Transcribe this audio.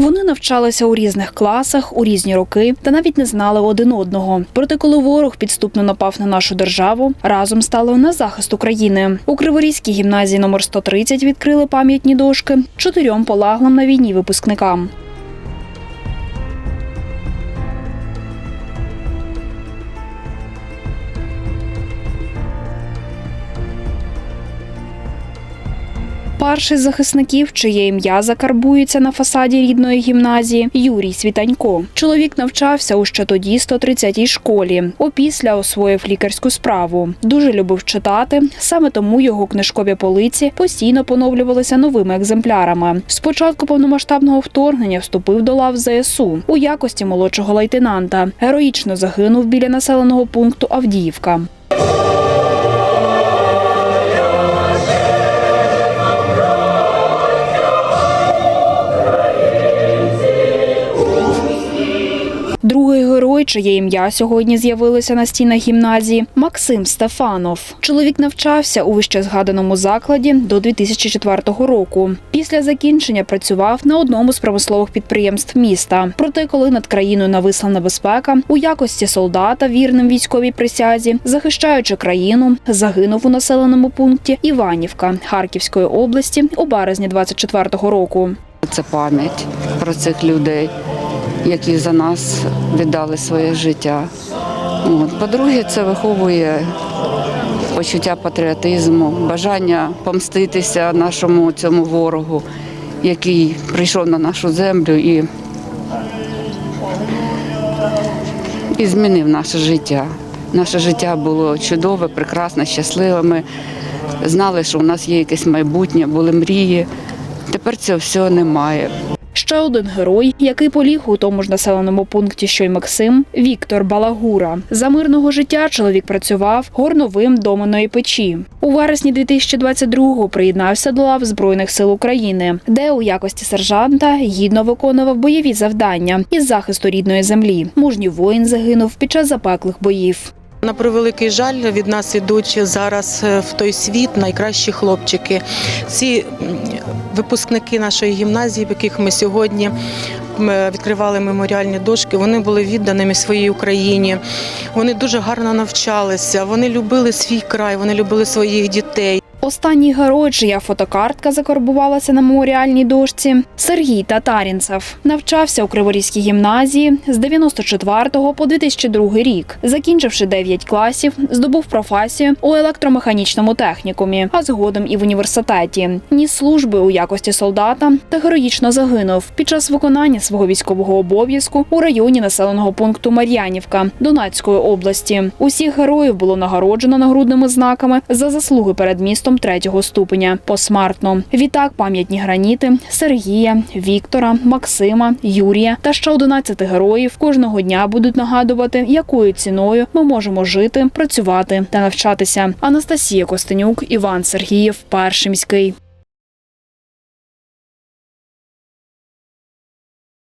Вони навчалися у різних класах у різні роки та навіть не знали один одного. Проте, коли ворог підступно напав на нашу державу, разом стали на захист України. У Криворізькій гімназії номер 130 відкрили пам'ятні дошки чотирьом полаглим на війні випускникам. Перший з захисників, чиє ім'я закарбується на фасаді рідної гімназії, Юрій Світанько. Чоловік навчався у ще тоді 130-й школі. Опісля освоїв лікарську справу. Дуже любив читати. Саме тому його книжкові полиці постійно поновлювалися новими екземплярами. Спочатку повномасштабного вторгнення вступив до лав ЗСУ у якості молодшого лейтенанта. Героїчно загинув біля населеного пункту Авдіївка. Герой, чиє ім'я сьогодні з'явилося на стінах гімназії, Максим Стефанов. Чоловік навчався у вище згаданому закладі до 2004 року. Після закінчення працював на одному з промислових підприємств міста. Проте, коли над країною нависла небезпека, у якості солдата, вірним військовій присязі, захищаючи країну, загинув у населеному пункті Іванівка Харківської області у березні 24-го року. Це пам'ять про цих людей, які за нас віддали своє життя. По-друге, це виховує почуття патріотизму, бажання помститися нашому цьому ворогу, який прийшов на нашу землю і, і змінив наше життя. Наше життя було чудове, прекрасне, щасливе. Ми знали, що у нас є якесь майбутнє, були мрії. Тепер цього всього немає. Ще один герой, який поліг у тому ж населеному пункті, що й Максим, Віктор Балагура. За мирного життя чоловік працював горновим доменної печі. У вересні 2022-го приєднався до лав Збройних сил України, де у якості сержанта гідно виконував бойові завдання із захисту рідної землі. Мужній воїн загинув під час запеклих боїв. На превеликий жаль, від нас ідуть зараз е, в той світ найкращі хлопчики. Ці випускники нашої гімназії, в яких ми сьогодні відкривали меморіальні дошки, вони були відданими своїй Україні. Вони дуже гарно навчалися, вони любили свій край, вони любили своїх дітей. Останній герой, чия фотокартка закарбувалася на меморіальній дошці, Сергій Татарінцев. Навчався у Криворізькій гімназії з 94 по 2002 рік. Закінчивши 9 класів, здобув професію у електромеханічному технікумі, а згодом і в університеті. Ніс служби у якості солдата та героїчно загинув під час виконання свого військового обов'язку у районі населеного пункту Мар'янівка Донецької області. Усіх героїв було нагороджено нагрудними знаками за заслуги перед містом третього ступеня посмертно. Відтак пам'ятні граніти Сергія, Віктора, Максима, Юрія та ще 11 героїв кожного дня будуть нагадувати, якою ціною ми можемо жити, працювати та навчатися. Анастасія Костенюк, Іван Сергієв, Першимський.